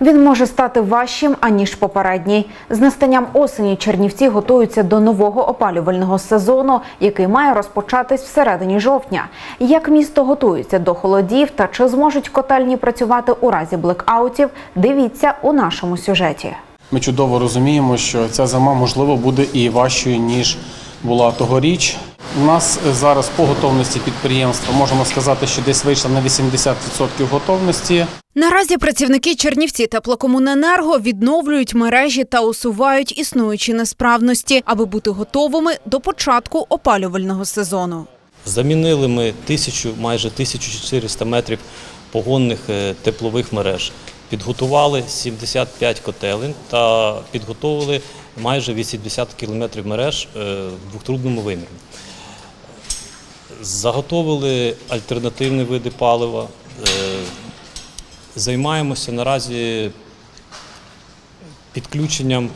Він може стати важчим аніж попередній. З настанням осені Чернівці готуються до нового опалювального сезону, який має розпочатись всередині жовтня. Як місто готується до холодів та чи зможуть котельні працювати у разі блекаутів? Дивіться у нашому сюжеті. Ми чудово розуміємо, що ця зима можливо буде і важчою ніж була тогоріч. У нас зараз по готовності підприємства можемо сказати, що десь вийшло на 80% готовності. Наразі працівники Чернівці теплокомуненерго відновлюють мережі та усувають існуючі несправності, аби бути готовими до початку опалювального сезону. Замінили ми тисячу, майже 1400 метрів погонних е, теплових мереж. Підготували 75 котелень та підготовили майже 80 кілометрів мереж е, в двохтрубному вимірі. Заготовили альтернативні види палива. е, Займаємося наразі підключенням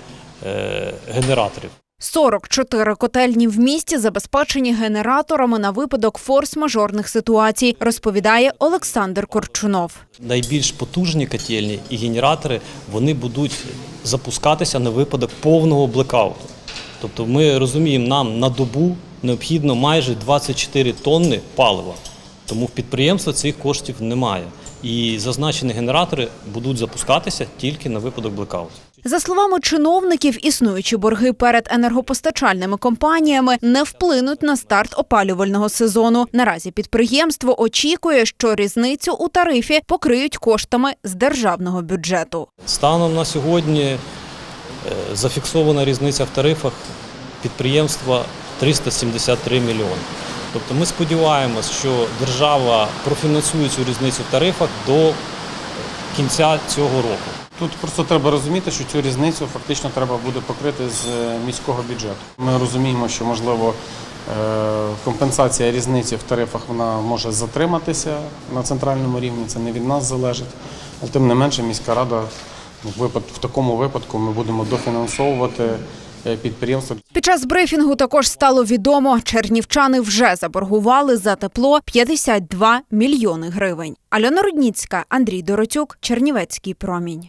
е, генераторів. 44 котельні в місті забезпечені генераторами на випадок форс-мажорних ситуацій, розповідає Олександр Корчунов. Найбільш потужні котельні і генератори вони будуть запускатися на випадок повного блекауту. Тобто ми розуміємо, нам на добу необхідно майже 24 тонни палива. Тому в підприємства цих коштів немає. І зазначені генератори будуть запускатися тільки на випадок блекауту. За словами чиновників, існуючі борги перед енергопостачальними компаніями не вплинуть на старт опалювального сезону. Наразі підприємство очікує, що різницю у тарифі покриють коштами з державного бюджету. Станом на сьогодні е, зафіксована різниця в тарифах підприємства 373 мільйони. Тобто ми сподіваємось, що держава профінансує цю різницю в тарифах до кінця цього року. Тут просто треба розуміти, що цю різницю фактично треба буде покрити з е, міського бюджету. Ми розуміємо, що можливо е, компенсація різниці в тарифах вона може затриматися на центральному рівні. Це не від нас залежить. Але тим не менше, міська рада ну, в такому випадку ми будемо дофінансовувати е, підприємство. Під час брифінгу також стало відомо, чернівчани вже заборгували за тепло 52 мільйони гривень. Альона Рудніцька, Андрій Доротюк, Чернівецький промінь.